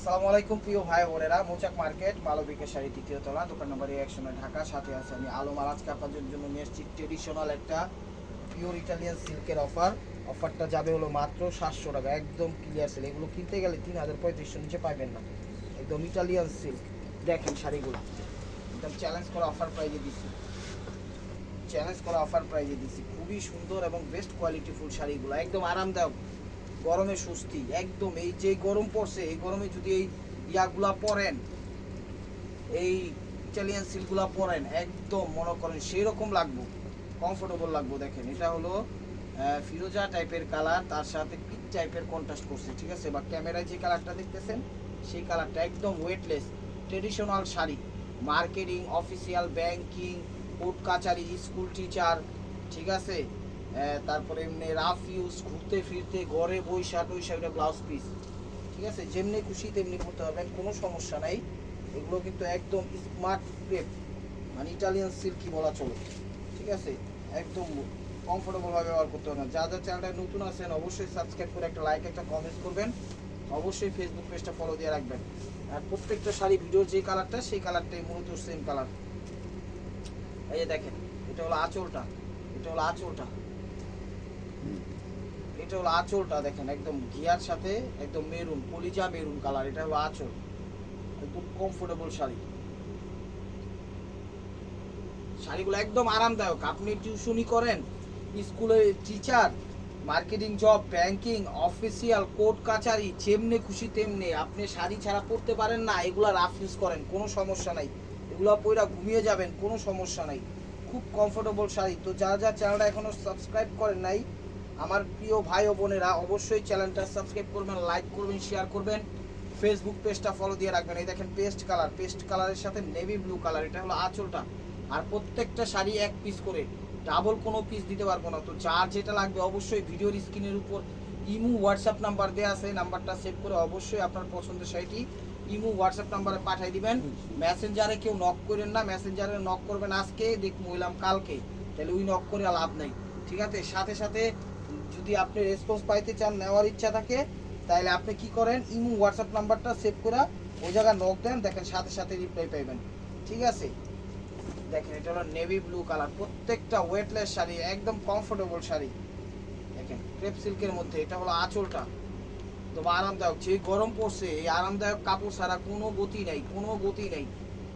আসসালামু আলাইকুম প্রিয় ভাই বোনেরা, মোচাক মার্কেট মালবিকের শাড়ি তৃতীয় তলা, দোকান নম্বর একশো নয়, ঢাকা, সাথে আছে আমি আলম। আলাজকে আপনাদের জন্য নিয়ে এসেছি ট্রেডিশনাল একটা পিওর ইটালিয়ান সিল্কের অফার অফারটা যাবে হলো মাত্র সাতশো টাকা, একদম ক্লিয়ার সেল এগুলো কিনতে গেলে তিন হাজার পঁয়ত্রিশশো নিচে পাবেন না। একদম ইটালিয়ান সিল্ক দেখেন শাড়িগুলো। একদম চ্যালেঞ্জ করা অফার প্রাইজে দিচ্ছি। চ্যালেঞ্জ করা অফার প্রাইজে দিচ্ছি। খুবই সুন্দর এবং বেস্ট কোয়ালিটি ফুল শাড়িগুলো। একদম আরামদায়ক। গরমে সুস্থি একদম, এই যে গরম পড়ছে, এই গরমে যদি এই ইয়াগুলা পরেন, এই ইটালিয়ান সিল্কগুলা পরেন, একদম মনে করেন সেই রকম লাগবো কমফোর্টেবল লাগবো দেখেন। এটা হলো ফিরোজা টাইপের কালার তার সাথে পিচ টাইপের কন্ট্রাস্ট করছে, ঠিক আছে? বা ক্যামেরায় যে কালারটা দেখতেছেন, সেই কালারটা একদম weightless traditional sari. Marketing official banking court কাচারি স্কুল টিচার ঠিক আছে? তারপরে এমনি রাফ ইউজ, ঘুরতে ফিরতে, ঘরে বৈশা টৈশা এটা ব্লাউজ পিস ঠিক আছে? যেমনি খুশি তেমনি করতে পারবেন, কোনো সমস্যা নাই। এগুলো কিন্তু একদম স্মার্ট ক্রেপ মানে ইটালিয়ান সিল্কি বলা চলে, ঠিক আছে? একদম কমফোর্টেবল ভাবে ব্যবহার করতে পারবেন। যা যা চ্যানেলটা নতুন আছেন, অবশ্যই সাবস্ক্রাইব করে একটা লাইক একটা কমেন্ট করবেন। অবশ্যই ফেসবুক পেজটা ফলো দিয়ে রাখবেন। আর প্রত্যেকটা শাড়ি ভিডিওর যে কালারটা সেই কালারটাই মূলত সেম কালার এই যে দেখেন, এটা হলো আঁচলটা, এটা হলো আঁচলটা। এটা হলো আঁচলটা দেখেন, একদম ঘিয়ার সাথে একদম মেরুন, কলিজা মেরুন কালার এটা হলো আঁচল। একদম কমফোর্টেবল শাড়ি। শাড়িগুলো একদম আরামদায়ক। আপনি টিউশনই করেন, স্কুলে teacher marketing job banking official court কাচারি যেমনি খুশি তেমনি আপনি শাড়ি ছাড়া পরতে পারেন না, এগুলা রাফ ইউজ করেন, কোনো সমস্যা নাই। এগুলো পয়রা ঘুমিয়ে যাবেন, কোনো সমস্যা নাই। খুব কমফোর্টেবল শাড়ি। তো যারা যারা চ্যানেলটা এখনও সাবস্ক্রাইব করেন নাই আমার প্রিয় ভাই ও বোনেরা, অবশ্যই চ্যানেলটা সাবস্ক্রাইব করবেন লাইক করবেন শেয়ার করবেন। ফেসবুক পেজটা ফলো দিয়ে রাখবেন। এই দেখেন পেস্ট কালার পেস্ট কালারের সাথে নেভি ব্লু কালার এটা হলো আঁচলটা। আর প্রত্যেকটা শাড়ি এক পিস করে ডাবল কোনো পিস দিতে পারব না। তো যার যেটা লাগবে অবশ্যই ভিডিওর স্ক্রিনের উপর ইমু হোয়াটসঅ্যাপ নাম্বার দেওয়া আছে, নাম্বারটা সেভ করে অবশ্যই আপনার পছন্দের শাড়িটি ইমু হোয়াটসঅ্যাপ নাম্বারে পাঠিয়ে দিবেন। মেসেঞ্জারে কেউ নক করেন না মেসেঞ্জারে নক করবেন আজকে দেখ মহিলাম কালকে। তাহলে ওই নক করে লাভ নেই। ঠিক আছে? সাথে সাথে যদি আপনি রেসপন্স পাইতে চান, নেওয়ার ইচ্ছা থাকে তাহলে আপনি কি করেন, ইমু হোয়াটসঅ্যাপ নাম্বারটা সেভ করে ওই জায়গায় নক দেন, দেখেন সাথে সাথে রিপ্লাই পাইবেন। ঠিক আছে? দেখেন, এটা হলো নেভি ব্লু কালার প্রত্যেকটা ওয়েটলেস শাড়ি, একদম কমফোর্টেবল শাড়ি। দেখেন ক্রেপ সিল্কের মধ্যে, এটা হলো আঁচলটা। তো আরামদায়ক। যে গরম পড়ছে, এই আরামদায়ক কাপড় ছাড়া কোনো গতি নাই, কোনো গতি নাই।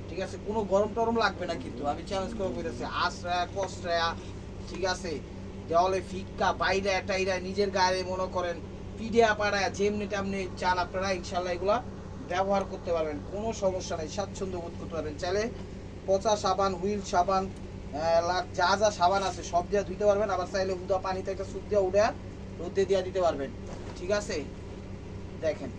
ঠিক আছে? কোনো গরম টরম লাগবে না কিন্তু। আমি চ্যালেঞ্জ করে বলতেছি আশ্রয়া কশ্রয়া ঠিক আছে? দেওয়ালে ফিক্কা, বাইরে টাইরা নিজের গায়ে মনে করেন, পিডিয়া পাড়ায় যেমনি তেমনি চান আপনারা ইনশাল্লাহ এগুলা ব্যবহার করতে পারবেন, কোনো সমস্যা নেই, স্বাচ্ছন্দ্য বোধ করতে পারবেন। চাইলে পচা সাবান, হুইল সাবান যা যা সাবান আছে সব দিয়ে ধুইতে পারবেন, আবার চাইলে উদা পানিতে একটা সুপ দিয়ে উঠে রোদে দিয়ে দিতে পারবেন। ঠিক আছে? দেখেন,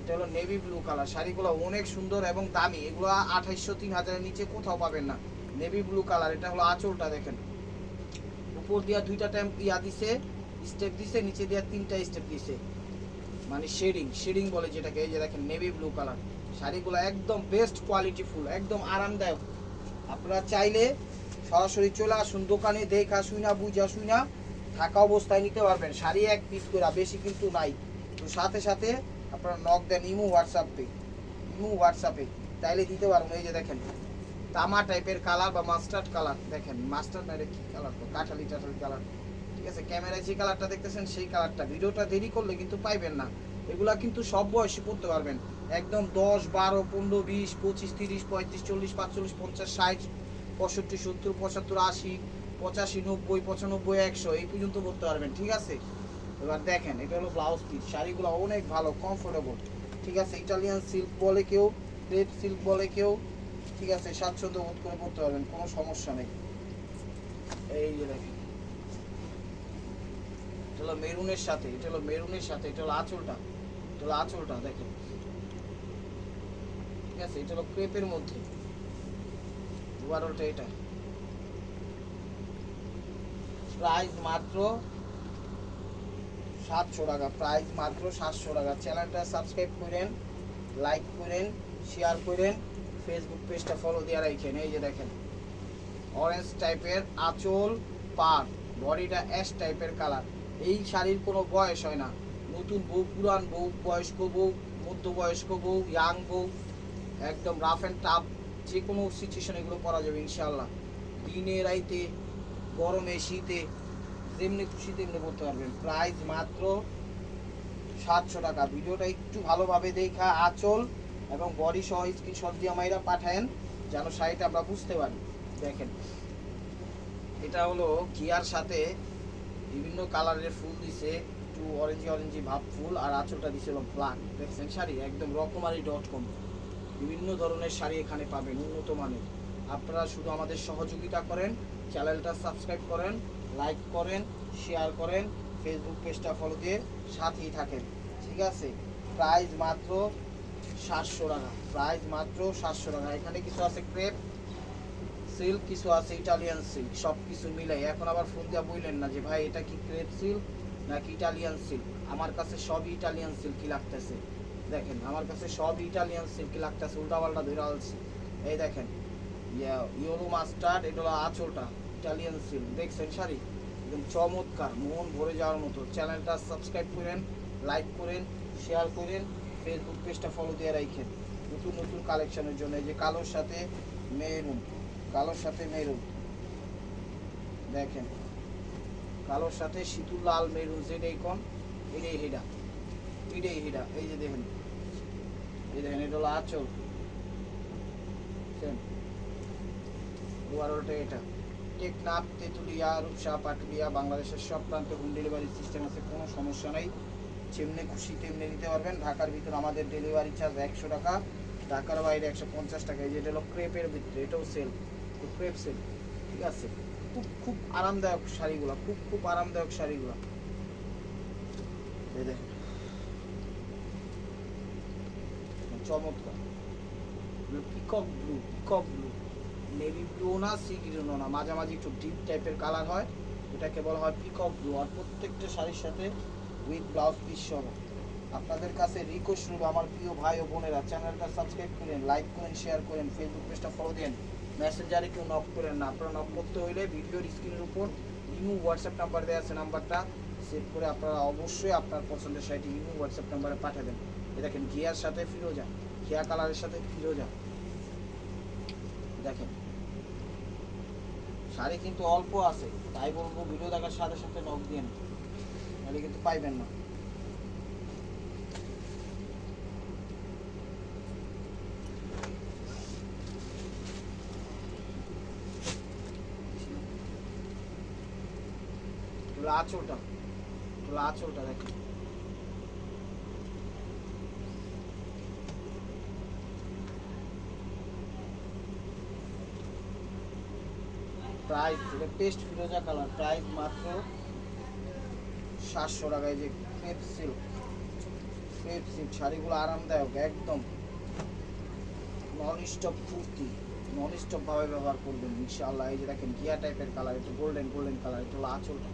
এটা হলো নেভি ব্লু কালার, শাড়িগুলো অনেক সুন্দর এবং দামি, এগুলো আঠাইশশো, তিন হাজারের নিচে কোথাও পাবেন না। নেভি ব্লু কালার, এটা হলো আঁচলটা দেখেন। উপর দিয়া দুইটা টাইম ইয়া দিছে স্টেপ দিছে, নিচে দিয়া তিনটা স্টেপ দিছে। মানে শেডিং শেডিং বলে যেটাকে, এই যে দেখেন নেভি ব্লু কালার শাড়িগুলো একদম বেস্ট কোয়ালিটি ফুল, একদম আরামদায়ক। আপনারা চাইলে সরাসরি চলে আসুন, দোকানে দেখা শুইনা, বুঝা শুইনা, থাকা অবস্থায় নিতে পারবেন। শাড়ি এক পিস করে বেশি কিন্তু নাই। তো সাথে সাথে আপনারা নক দেন ইমু হোয়াটসঅ্যাপে ইমু হোয়াটসঅ্যাপে। তাইলে দিতে পারবেন এই যে দেখেন। তামা টাইপের কালার বা মাস্টার্ড কালার দেখেন মাস্টার্ড না কি কালার কাঠালি টাঠালি কালার ঠিক আছে ক্যামেরায় যে কালারটা দেখতেছেন, সেই কালারটা ভিডিওটা দেরি করলে কিন্তু পাইবেন না। এগুলা কিন্তু সব বয়সে পড়তে পারবেন। একদম দশ, বারো, পনেরো, বিশ, পঁচিশ, তিরিশ, পঁয়ত্রিশ, চল্লিশ, পাঁচচল্লিশ, পঞ্চাশ, ষাট, পঁয়ষট্টি, সত্তর, পঁচাত্তর, আশি, পঁচাশি, নব্বই, পঁচানব্বই, একশো, এই পর্যন্ত পড়তে পারবেন, ঠিক আছে? এবার দেখেন, এটা হলো ব্লাউজ পিস শাড়িগুলো অনেক ভালো কমফোর্টেবল ঠিক আছে ইটালিয়ান সিল্ক বলে কেউ ক্রেপ সিল্ক বলে কেউ ঠিক আছে, স্বাচ্ছন্দ্য বোধ করে পড়তে পারবেন, কোনো সমস্যা নেই। এই যে দেখেন। এটা হলো মেরুনের সাথে, এটা হলো মেরুনের সাথে, এটা হলো আঁচলটা, এটা হলো আঁচলটা, দেখেন। ঠিক আছে, এটা হলো ক্রেপের মধ্যে। ওভারঅলটা এটা। প্রাইস মাত্র সাতশো টাকা, প্রাইস মাত্র সাতশো টাকা। চ্যানেলটা সাবস্ক্রাইব করেন, লাইক করেন, শেয়ার করেন। ফেসবুক পেজটা ফলো দিয়ে রাখেন, এই যে দেখেন। অরেঞ্জ টাইপের আঁচল পার বডিটা অ্যাশ টাইপের কালার এই শাড়ির কোনো বয়স হয় না। নতুন বউ, পুরান বউ, বয়স্ক বউ, মধ্যবয়স্ক বউ ইয়াং বউ, একদম রাফ অ্যান্ড টাফ যে কোনো সিচুয়েশন এগুলো পরা যাবে ইনশাল্লাহ দিনে, রাইতে, গরমে, শীতে, যেমনি খুশি তেমনি করতে পারবেন। প্রাইস মাত্র সাতশো টাকা। ভিডিওটা একটু ভালোভাবে দেখা, আঁচল এবং বডি সহ স্ক্রিনশট দিয়ে আমাইরা পাঠায়েন, যেন শাড়িটা আমরা বুঝতে পারি। দেখেন, এটা হলো ঘিয়ার সাথে বিভিন্ন কালারের ফুল দিছে, একটু অরেঞ্জি অরেঞ্জি ভাব ফুল, আর আঁচলটা দিছিল ব্ল্যাক দেখছেন শাড়ি? একদম রকমারি ডট কম বিভিন্ন ধরনের শাড়ি এখানে পাবেন, উন্নত মানের। আপনারা শুধু আমাদের সহযোগিতা করেন, চ্যানেলটা সাবস্ক্রাইব করেন লাইক করেন শেয়ার করেন ফেসবুক পেজটা ফলো দিয়ে সাথেই থাকেন। ঠিক আছে? প্রাইস মাত্র সাতশো টাকা। প্রাইস মাত্র সাতশো টাকা। এখানে কিছু আছে ক্রেপ সিল্ক কিছু আছে ইটালিয়ান সিল্ক সব কিছু মিলাই। এখন আবার ফোন দিয়া বললেন না যে, ভাই, এটা কি ক্রেপ সিল্ক নাকি ইটালিয়ান সিল্ক আমার কাছে সবই ইটালিয়ান সিল্কই লাগতেছে। দেখেন, আমার কাছে সব ইটালিয়ান সিল্কই লাগতেছে। উল্টাপাল্টা ধরে আলছি। এই দেখেন ইয়েলো মাস্টার্ড এটা হলো আঁচলটা ইটালিয়ান সিল্ক দেখছেন শাড়ি? একদম চমৎকার, মন ভরে যাওয়ার মতো। চ্যানেলটা সাবস্ক্রাইব করেন লাইক করেন শেয়ার করেন। ফেসবুক পেজটা ফলো দিয়ে রাখেন নতুন নতুন কালেকশনের জন্য। এই যে কালোর সাথে মেরুন কালোর সাথে মেরুন দেখেন, কালোর সাথে শীতুল লাল মেরুন যেটাই কন এটাই হেডা। এটাই হেডা। এই যে দেখেন, এই দেখেন, এটা হলো আচল। ওভারঅলটা এটা। টেকনাফ, তেঁতুলিয়া, রূপসা, পাটুলিয়া, বাংলাদেশের সব প্রান্তে হোম ডেলিভারি সিস্টেম আছে, কোনো সমস্যা নাই। যেমনি খুশি, তেমনি নিতে পারবেন। ঢাকার ভিতর আমাদের ডেলিভারি চার্জ একশো টাকা, ঢাকার বাইরে একশো পঞ্চাশ টাকা। এই যেটা হলো ক্রেপের ভিতরে, এটাও সেল ক্রেপ সেল ঠিক আছে? খুব খুব আরামদায়ক শাড়িগুলো, খুব খুব আরামদায়ক শাড়িগুলো। চমৎকার। Peacock blue peacock blue navy blue না সি গ্রিনও না। মাঝামাঝি একটু ডিপ টাইপের কালার হয়। এটাকে বলা হয় পিকক ব্লু আর প্রত্যেকটা শাড়ির সাথে উইথ ব্লাউজ পিস সহ আপনাদের কাছে রিকোয়েস্ট রইল আমার প্রিয় ভাই ও বোনেরা। চ্যানেলটা সাবস্ক্রাইব করেন লাইক করেন শেয়ার করেন ফেসবুক পেজটা ফলো দেন। মেসেঞ্জারে কেউ নক করেন না। আপনারা নক করতে হইলে ভিডিওর স্ক্রিনের উপর ইমু হোয়াটসঅ্যাপ নাম্বার দেওয়া আছে নাম্বারটা সেভ করে আপনারা অবশ্যই আপনার পছন্দের শাড়িটি ইমু হোয়াটসঅ্যাপ নাম্বারে পাঠাবেন এ দেখেন, ঘিয়ার সাথে ফিরোজা ঘিয়া কালারের সাথে ফিরোজা দেখেন, শাড়ি কিন্তু অল্প আছে। তাই বলব ভিডিও দেখার সাথে সাথে নক দিয়ে নাহলে কিন্তু পাইবেন না এগুলো আঁচলটা এগুলো আঁচলটা দেখেন প্রাইস এটা পেস্ট ফিরোজা কালার প্রাইস মাত্র সাতশো টাকায় যে ক্রেপ সিল্ক। ক্রেপ সিল্ক, শাড়িগুলো আরামদায়ক, একদম। Non stop kurti non stop ভাবে ব্যবহার করবেন, ইনশাআল্লাহ। এই যে দেখেন, গিয়া টাইপের কালার একটু গোল্ডেন গোল্ডেন কালার হলো আঁচলটা।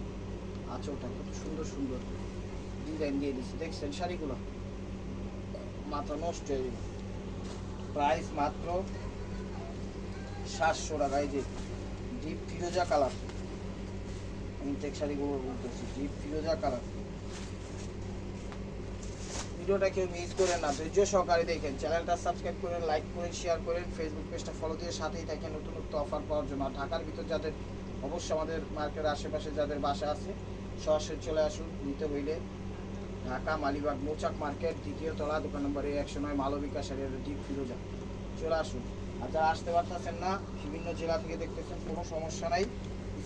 আঁচলটা কত সুন্দর সুন্দর। ডিজাইন দিয়ে দিচ্ছি দেখছেন শাড়িগুলো? মাথা নষ্ট হয়ে যাবে প্রাইস মাত্র সাতশো টাকা এই যে ডিপ ফিরোজা কালার ইনটেক শাড়িগুলো বলতেছি ডিপ ফিরোজা কালার ভিডিওটা কেউ মিস করেন না, ধৈর্য সহকারে দেখেন। চ্যানেলটা সাবস্ক্রাইব করেন লাইক করেন শেয়ার করেন ফেসবুক পেজটা ফলো দিয়ে সাথেই থাকেন নতুন নতুন অফার পাওয়ার জন্য। আর ঢাকার ভিতর যাদের, অবশ্যই আমাদের মার্কেটের আশেপাশে যাদের বাসা আছে, সরাসরি চলে আসুন নিতে হইলে। ঢাকা মালিবাগ মৌচাক মার্কেট, দ্বিতীয় তলা, দোকান নম্বর এই একশো নয়, মালবিকা শাড়ির ডিপ ফিরোজা চলে আসুন। আর যারা আসতে পারতেছেন না, বিভিন্ন জেলা থেকে দেখতেছেন, কোনো সমস্যা নাই।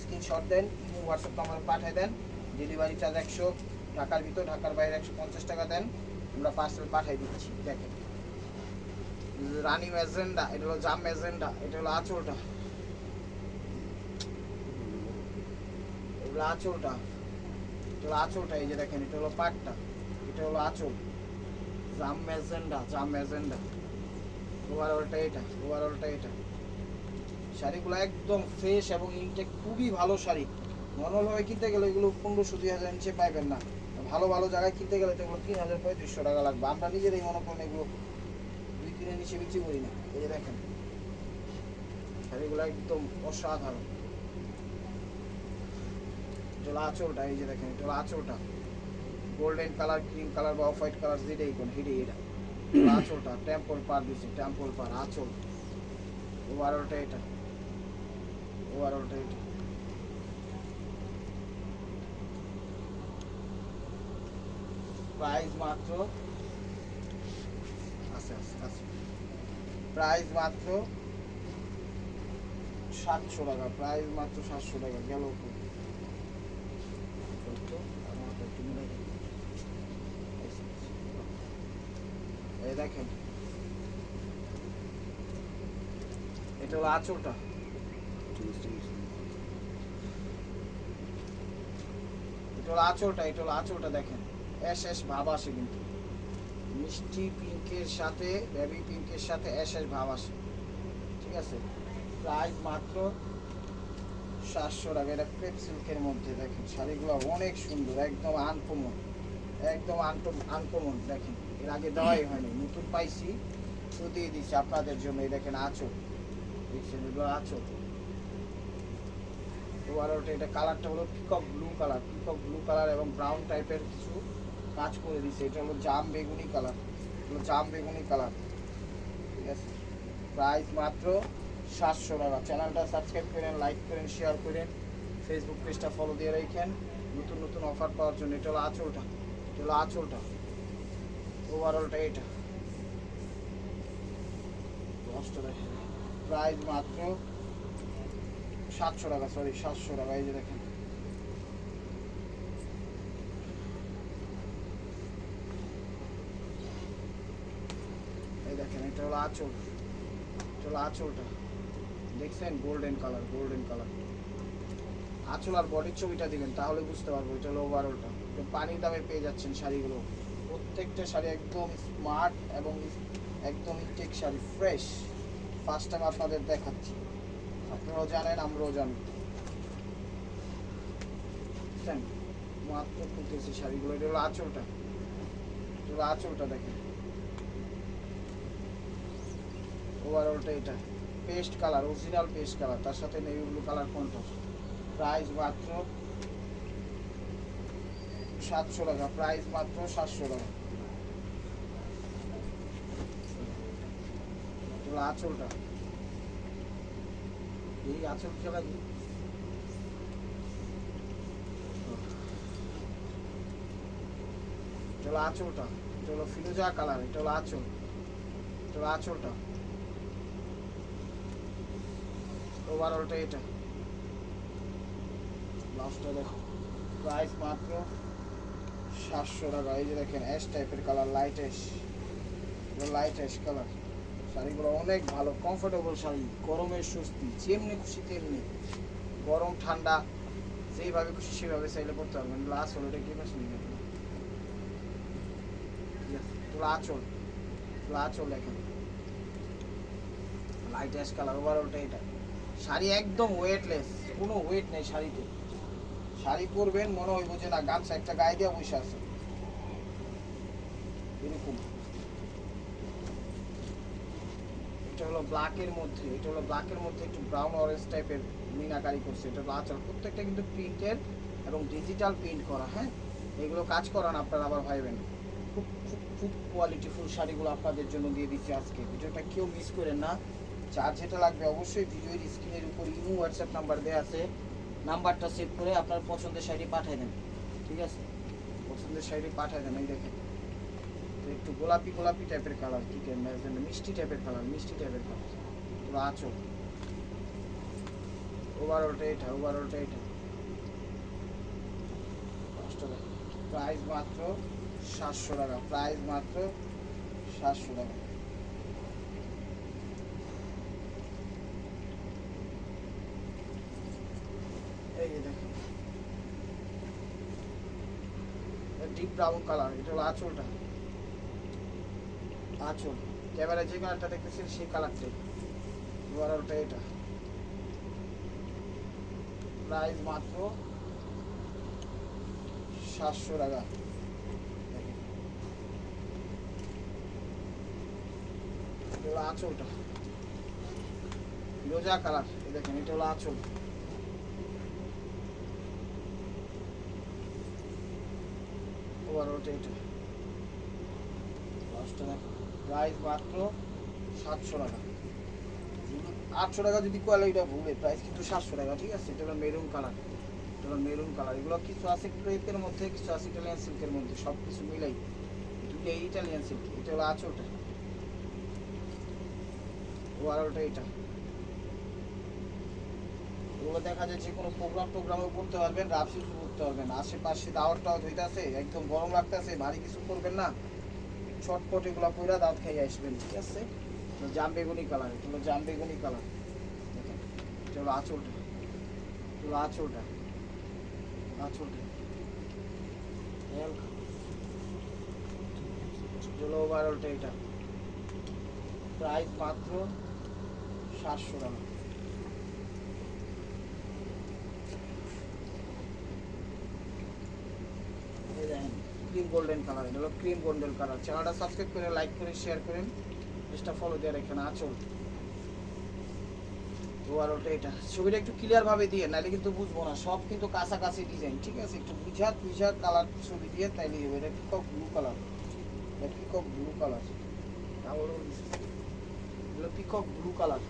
স্ক্রিনশট দেন ইমো হোয়াটসঅ্যাপ নাম্বার পাঠিয়ে দেন ডেলিভারি চার্জ একশো, ঢাকার ভিতর, ঢাকার বাইরে একশো পঞ্চাশ টাকা দেন, আমরা পার্সেল পাঠিয়ে দিচ্ছি, দেখেন। রানী ম্যাজেন্ডা, এটা হলো জাম ম্যাজেন্ডা, এটা হলো আঁচলটা। এগুলো আঁচলটা। এটা হলো আঁচলটা, এই যে দেখেন, এটা হলো পাটটা, এটা হলো আঁচল। জাম ম্যাজেন্ডা জাম ম্যাজেন্ডা। ওভারঅলটা এটা ওভারঅলটা এটা। শাড়িগুলো একদম ফ্রেশ এবং ইনটেক খুবই ভালো শাড়ি। নর্মালভাবে কিনতে গেলে এগুলো পনেরোশো দুই হাজার নিচে পাইবেন না। ভালো ভালো জায়গায় কিনতে গেলে তো তিন হাজার পঁয়ত্রিশশো টাকা লাগবে। আমরা নিজেরাই মনে করেন এগুলো দুই তিনের নিচে বিক্রি করি না। এই যে দেখেন, শাড়িগুলো একদম অসাধারণ। এটা আঁচলটা, এই যে দেখেন এটা আঁচলটা। গোল্ডেন কালার ক্রিম কালার বা অফ হোয়াইট কালার যেটাই কোন হিডে এটা। আঁচলটা টেম্পল পার দিছে টেম্পল পার আঁচল। ওভারঅলটা এটা। ওভারঅলটা এটা প্রাইস মাত্র আছে। প্রাইস মাত্র সাতশো টাকা প্রাইস মাত্র সাতশো টাকা গেল। এই দেখেন, এটা হলো আঁচলটা। এটা হলো আঁচলটা এটা হলো দেখেন। এস এস ভাব আসে কিন্তু। মিষ্টি পিঙ্কের সাথে, বেবি পিঙ্কের সাথে এস এস ভাব আসে। ঠিক আছে? প্রাইস মাত্র সাতশো টাকা। এটা ক্রেপ সিল্কের মধ্যে দেখেন, শাড়িগুলো অনেক সুন্দর, একদম আনকমন একদম আনকমন দেখেন। এর আগে দেওয়াই হয়নি, নতুন পাইছি। তো দিয়ে দিচ্ছি আপনাদের জন্য। এই দেখেন, আচল। দেখছেন, এগুলো আচল। ওভারঅলটা এটা কালারটা হলো peacock blue colour peacock blue colour এবং ব্রাউন টাইপের কিছু কাজ করে দিছে। এটা হলো জাম বেগুনি কালার হলো জাম বেগুনি কালার ঠিক আছে? প্রাইস মাত্র সাতশো টাকা। চ্যানেলটা সাবস্ক্রাইব করেন লাইক করেন শেয়ার করেন। ফেসবুক পেজটা ফলো দিয়ে রাখেন। নতুন নতুন অফার পাওয়ার জন্য এটা হলো আঁচলটা। এটা হলো আঁচলটা। ওভারঅলটা এটা। দশটা দেখেন। প্রাইস মাত্র সাতশো টাকা সরি সাতশো টাকা, এই যে দেখেন। এই দেখেন, এটা হলো আঁচল। এটা হলো আঁচলটা। দেখছেন? গোল্ডেন কালার গোল্ডেন কালার আঁচল আর বডির ছবিটা দিবেন, তাহলে বুঝতে পারব এটা হলো ওভারঅলটা পানির দামে পেয়ে যাচ্ছেন শাড়িগুলো। প্রত্যেকটা শাড়ি একদম স্মার্ট এবং একদম tech sari fresh first time আপনাদের দেখাচ্ছি। আপনারাও জানেন, আমরাও জানি? মাত্র শাড়িগুলো। আঁচলটা। দেখেন। ওভারঅলটা এটা। Paste colour original paste colour তার সাথে কালার প্রাইস মাত্র সাতশো টাকা। প্রাইস মাত্র সাতশো টাকা। আঁচলটা। এই দিই এটা হলো আঁচলটা হলো ফিরোজা কালার, এটা আঁচল হলো আঁচলটা। ওভারঅলটা এটা। লাস্টটা দেখো। প্রাইস মাত্র সাতশো টাকা। এই যে দেখেন অ্যাশ টাইপের colour light ash light ash colour শাড়িগুলো অনেক ভালো কমফোর্টেবল শাড়ি গরমের স্বস্তি, যেমনি খুশি তেমনি। গরম, ঠান্ডা, যেইভাবে খুশি সেভাবে চাইলে পড়তে পারবেন। লাস্ট হলো এটা কি পাশে নিয়ে গেল আঁচল আঁচল দেখেন। লাইট অ্যাশ কালার ওভারঅলটা এটা। শাড়ি একদম ওয়েটলেস কোনো ওয়েট নেই শাড়িতে। শাড়ি পরবেন, মনে হইব যে না, গামছা একটা গায়ে দিয়ে বসে আছে। এরকম এটা হলো ব্ল্যাকের মধ্যে, এটা হলো ব্ল্যাকের মধ্যে একটু ব্রাউন অরেঞ্জ টাইপের মিনাকারি করছে। এটা আঁচল প্রত্যেকটা কিন্তু প্রিন্টের এবং ডিজিটাল প্রিন্ট করা হ্যাঁ? এগুলো কাজ করান আপনারা আবার ভাইবেন। খুব খুব খুব কোয়ালিটিফুল শাড়িগুলো আপনাদের জন্য দিয়ে দিচ্ছি আজকে। ভিডিওটা কেউ মিস করেন না। চার যেটা লাগবে অবশ্যই ভিডিওর স্ক্রিনের উপর ইমো হোয়াটসঅ্যাপ নাম্বার দেওয়া আছে। নাম্বারটা সেভ করে আপনার পছন্দের শাড়ি পাঠিয়ে দেন। ঠিক আছে? পছন্দের শাড়ি পাঠিয়ে দেন, এই দেখেন। একটু গোলাপি গোলাপি টাইপের কালার ঠিক আছে মিষ্টি টাইপের কালার মিষ্টি টাইপের কালার তো আছো? ওভারঅলটা এটা ওভারঅলটা এটা। প্রাইস মাত্র সাতশো টাকা প্রাইস মাত্র সাতশো টাকা। এই যে ডিপ ব্রাউন কালার এটা হলো আঁচলটা। আঁচল ক্যামেরায় যে কালারটা দেখতেছেন, সেই কালারটাই। ওভারঅলটা এটা। প্রাইস মাত্র সাতশো টাকা। হলো আঁচলটা। রোজা কালার। এই দেখেন, এটা হলো আঁচল। ওভারঅলটা এটা। লাস্টটা দেখো। প্রাইস মাত্র সাতশো টাকা। আটশো টাকা যদি কোয়ালিটিটা ভুলে প্রাইস কিন্তু সাতশো টাকা, ঠিক আছে? এটা মেরুন কালার এটা মেরুন কালার এগুলো কিছু আছে ক্রেপের মধ্যে, কিছু আছে ইটালিয়ান সিল্কের মধ্যে সব কিছু মিলাই। দুটো ইটালিয়ান সিল্ক এটা হলো আঁচলটা। ও আর ওটা এটা। এগুলো দেখা যায় যে কোনো প্রোগ্রাম টোগ্রামও করতে পারবেন রাফ ইউজ করতে পারবেন। আশেপাশে দাওয়ার টাওয়ার হইতাছে, একদম গরম লাগতেছে ভারী কিছু করবেন না। ছটপট এগুলো কইরা দাঁত খাইয়ে আসবেন, ঠিক আছে? তো জাম বেগুনি কালার এটা হলো জাম বেগুনি কালার এটা আঁচলটা চলো আঁচলটা আঁচলটা। এটা ওভারঅলটা এটা। প্রাইস মাত্র সাতশো টাকা। এই দেখেন। ক্রিম গোল্ডেন কালার এটা হলো ক্রিম গোল্ডেন কালার চ্যানেলটা সাবস্ক্রাইব করে লাইক করে। শেয়ার করেন পেজটা ফলো দিয়ে রাখেন আচল ওটা, এটা। ছবিটা একটু ক্লিয়ার ভাবে দিয়ে, নাহলে কিন্তু বুঝব না। সব কিন্তু কাছাকাছি ডিজাইন ঠিক আছে? একটু বুঝা বুঝা কালার ছবি দিয়ে, তাইলে হবে। এটা পিকক ব্লু কালার এটা পিকক ব্লু কালার এগুলো পিকক ব্লু কালার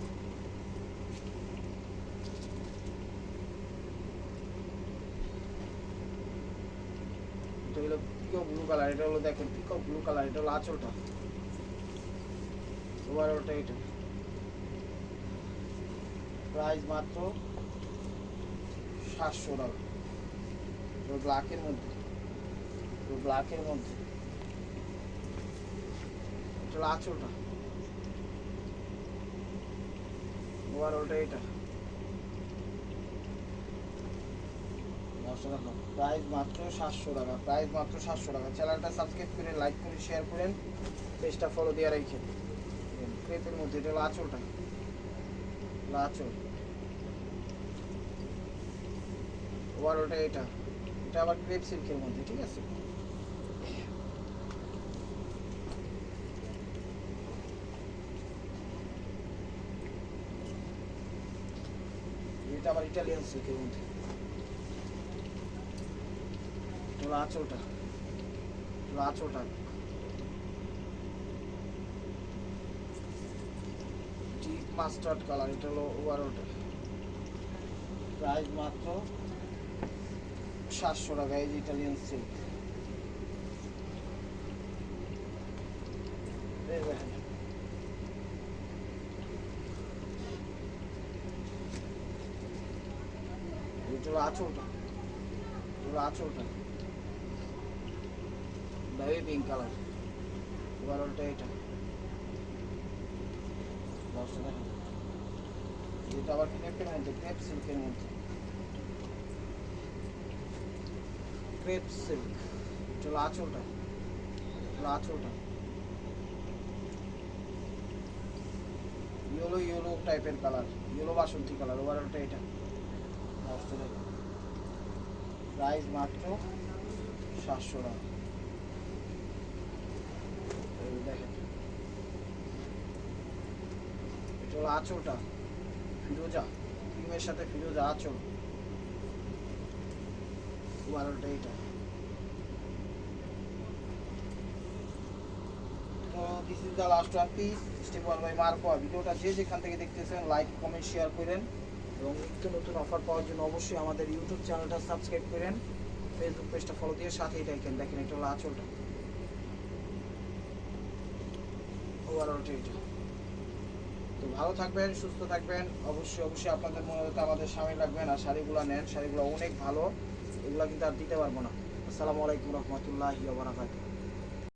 এটা হলো পিকক ব্লু কালার এটা হলো দেখেন পিকক ব্লু কালার এটা হলো আঁচলটা। ওভার ওটা এটা। প্রাইস মাত্র সাতশো টাকা ব্ল্যাকের মধ্যে। ব্ল্যাকের মধ্যে। এটা হলো আঁচলটা। ওভার ওটা এটা নশো টাকা প্রাইস মাত্র সাতশো টাকা প্রাইস মাত্র সাতশো টাকা। চ্যানেলটা সাবস্ক্রাইব করে লাইক করে শেয়ার করেন। পেজটা ফলো দিয়ে রাখেন ক্রেপের মধ্যে এটা আঁচলটা। হলো ওটা এটা। এটা আবার ক্রেপ সিল্কের মধ্যে, ঠিক আছে? এটা আবার ইটালিয়ান সিল্কের মধ্যে। হলো আঁচলটা হলো আঁচলটা ডিপ মাস্টার্ড কালার, এটা হলো ওভারঅলটা প্রাইস মাত্র সাতশো টাকা, এই ইটালিয়ান সিল্ক। এটা হলো আঁচলটা। হলো আঁচলটা। বেবি পিঙ্ক কালার ওভারঅলটা এটা। এটা আবার ক্রেপ সিল্কের ক্রেপ সিল্ক ইয়েলো টাইপের কালার ইয়েলো বাসন্তী কালার ওভারঅলটা এটা। সাতশো টাকা এই দেখেন এটা আঁচলটা ফিরোজা ক্রিমের সাথে ফিরোজা আঁচল বারোটা এটা তো this is the last one piece step one by মার্কোয়া ভিডিওটা যে যেখান থেকে দেখতেছেন লাইক কমেন্ট শেয়ার করেন। এবং নিত্য নতুন অফার পাওয়ার জন্য অবশ্যই আমাদের ইউটিউব চ্যানেলটা সাবস্ক্রাইব করেন। ফেসবুক পেজটা ফলো দিয়ে সাথেই দেখেন দেখেন, এটা হলো আঁচলটা ওভারঅলটা এটা তো ভালো থাকবেন, সুস্থ থাকবেন। অবশ্যই অবশ্যই আপনাদের মনে হতে আমাদের স্বামী রাখবেন আর শাড়িগুলো নেন। শাড়িগুলো অনেক ভালো। এগুলো কিন্তু আর দিতে পারব না। আসসালামু আলাইকুম রহমতুল্লাহ ওয়া বারাকাতুহু।